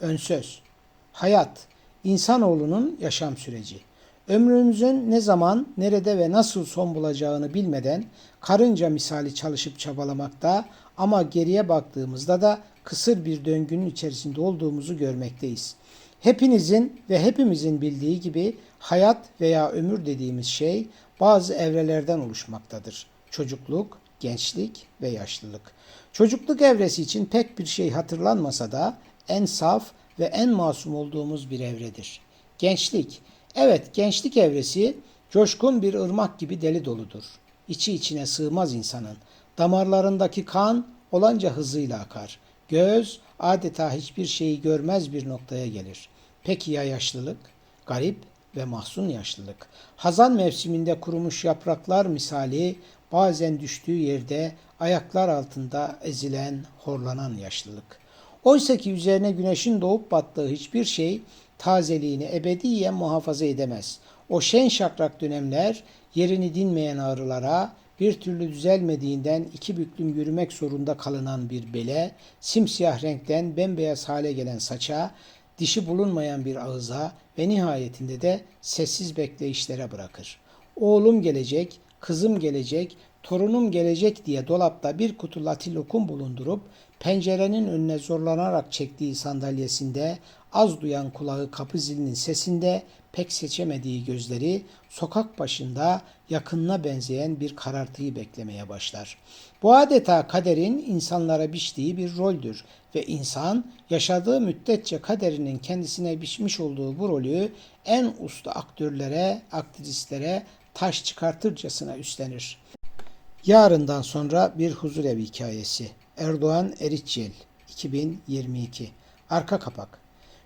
Ön söz. Hayat, insanoğlunun yaşam süreci. Ömrümüzün ne zaman, nerede ve nasıl son bulacağını bilmeden karınca misali çalışıp çabalamakta ama geriye baktığımızda da kısır bir döngünün içerisinde olduğumuzu görmekteyiz. Hepinizin ve hepimizin bildiği gibi hayat veya ömür dediğimiz şey bazı evrelerden oluşmaktadır. Çocukluk, gençlik ve yaşlılık. Çocukluk evresi için pek bir şey hatırlanmasa da en saf ve en masum olduğumuz bir evredir. Gençlik. Evet, gençlik evresi coşkun bir ırmak gibi deli doludur. İçi içine sığmaz insanın. Damarlarındaki kan olanca hızıyla akar. Göz adeta hiçbir şeyi görmez bir noktaya gelir. Peki ya yaşlılık? Garip ve mahzun yaşlılık. Hazan mevsiminde kurumuş yapraklar misali bazen düştüğü yerde ayaklar altında ezilen, horlanan yaşlılık. Oysa ki üzerine güneşin doğup battığı hiçbir şey tazeliğini ebediyen muhafaza edemez. O şen şakrak dönemler yerini dinmeyen ağrılara, bir türlü düzelmediğinden iki büklüm yürümek zorunda kalınan bir bele, simsiyah renkten bembeyaz hale gelen saça, dişi bulunmayan bir ağıza ve nihayetinde de sessiz bekleyişlere bırakır. Oğlum gelecek, kızım gelecek, torunum gelecek diye dolapta bir kutu latil lokum bulundurup pencerenin önüne zorlanarak çektiği sandalyesinde az duyan kulağı kapı zilinin sesinde pek seçemediği gözleri sokak başında yakınına benzeyen bir karartıyı beklemeye başlar. Bu adeta kaderin insanlara biçtiği bir roldür ve insan yaşadığı müddetçe kaderinin kendisine biçmiş olduğu bu rolü en usta aktörlere, aktrislere taş çıkartırcasına üstlenir. Yarından sonra bir huzurevi hikayesi. Erdoğan Eriçyel 2022 Arka kapak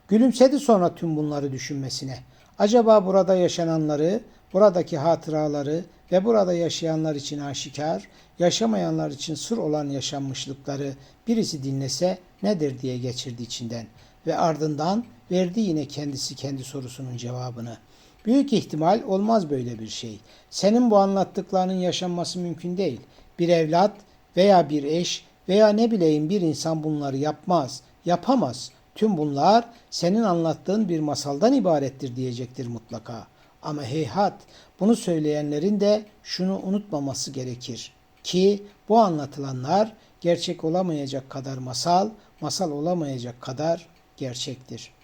Gülümsedi sonra tüm bunları düşünmesine. Acaba burada yaşananları, buradaki hatıraları ve burada yaşayanlar için aşikar, yaşamayanlar için sır olan yaşanmışlıkları birisi dinlese nedir diye geçirdi içinden. Ve ardından verdi yine kendisi kendi sorusunun cevabını. Büyük ihtimal olmaz böyle bir şey. Senin bu anlattıklarının yaşanması mümkün değil. Bir evlat veya bir eş veya ne bileyim bir insan bunları yapmaz, yapamaz. Tüm bunlar senin anlattığın bir masaldan ibarettir diyecektir mutlaka. Ama heyhat bunu söyleyenlerin de şunu unutmaması gerekir ki bu anlatılanlar gerçek olamayacak kadar masal, masal olamayacak kadar gerçektir.